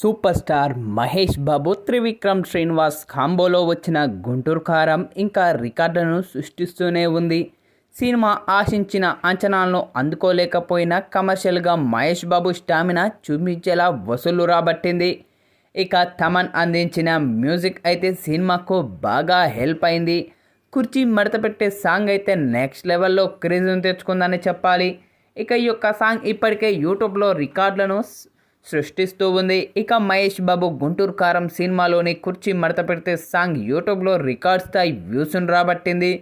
Super star Mahesh Babu Trivikram Srinivas కాంబోలో వచ్చిన గుంటూరు కారం ఇంకా రికార్డులను సృష్టిస్తూనే ఉంది. సినిమా ఆశించిన అంచనాలను అందుకోలేకపోయినా కమర్షియల్గా మహేష్ బాబు స్టామినా చూపించేలా వసూలు రాబట్టింది. ఇక తమన్ అందించిన మ్యూజిక్ అయితే సినిమాకు బాగా హెల్ప్ అయింది. కుర్చీ మడత పెట్టే సాంగ్ అయితే నెక్స్ట్ లెవెల్లో క్రేజ్ను తెచ్చుకుందని చెప్పాలి. ఇక ఈ యొక్క సాంగ్ ఇప్పటికే యూట్యూబ్లో రికార్డులను సృష్టిస్తూ ఉంది. ఇక మహేష్ బాబు గుంటూరు కారం సినిమాలోని కుర్చీ మడత పెడితే సాంగ్ యూట్యూబ్లో రికార్డ్ స్థాయి వ్యూస్ను రాబట్టింది.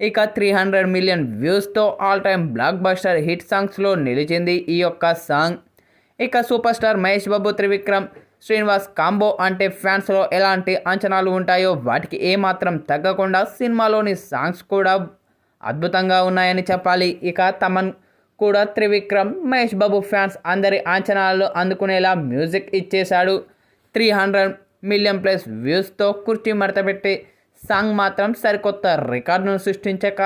ఇక త్రీ హండ్రెడ్ మిలియన్ వ్యూస్తో all time block buster hit సాంగ్స్లో నిలిచింది ఈ యొక్క సాంగ్. ఇక super star Mahesh Babu Trivikram Srinivas combo అంటే ఫ్యాన్స్లో ఎలాంటి అంచనాలు ఉంటాయో వాటికి ఏమాత్రం తగ్గకుండా సినిమాలోని సాంగ్స్ కూడా అద్భుతంగా ఉన్నాయని చెప్పాలి. ఇక తమన్ కూడా త్రివిక్రమ్ మహేష్ బాబు ఫ్యాన్స్ అందరి అంచనాలు అందుకునేలా మ్యూజిక్ ఇచ్చేశాడు. త్రీ హండ్రెడ్ మిలియన్ ప్లస్ వ్యూస్తో కుర్చీ మడతపెట్టి సాంగ్ మాత్రం సరికొత్త రికార్డును సృష్టించక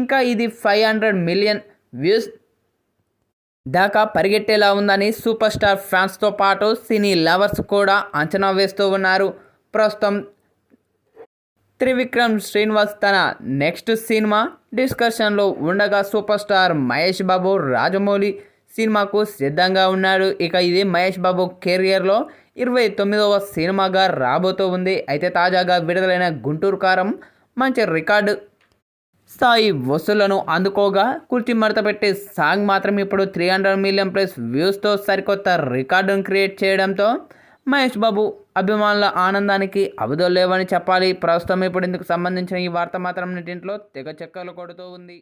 ఇంకా ఇది ఫైవ్ హండ్రెడ్ మిలియన్ వ్యూస్ దాకా పరిగెట్టేలా ఉందని సూపర్ స్టార్ ఫ్యాన్స్తో పాటు సినీ లవర్స్ కూడా అంచనా వేస్తూ ఉన్నారు. ప్రస్తుతం త్రివిక్రమ్ శ్రీనివాస్ తన నెక్స్ట్ సినిమా డిస్కషన్లో ఉండగా సూపర్ స్టార్ మహేష్ బాబు రాజమౌళి సినిమాకు సిద్ధంగా ఉన్నాడు. ఇక ఇది మహేష్ బాబు కెరియర్లో ఇరవై తొమ్మిదవ సినిమాగా రాబోతూ ఉంది. అయితే తాజాగా విడుదలైన గుంటూరు కారం మంచి రికార్డు. స్థాయి వసూళ్ళను అందుకోగా కుర్చీ మడత పెట్టే సాంగ్ మాత్రం ఇప్పుడు త్రీ హండ్రెడ్ మిలియన్ ప్లస్ వ్యూస్తో సరికొత్త రికార్డును క్రియేట్ చేయడంతో మహేష్ బాబు అభిమానుల ఆనందానికి అవధులు లేవని చెప్పాలి. ప్రస్తుతం ఇప్పుడు ఇందుకు సంబంధించిన ఈ వార్త మాత్రం నిటింట్లో తెగ చెక్కలు కొడుతూ ఉంది.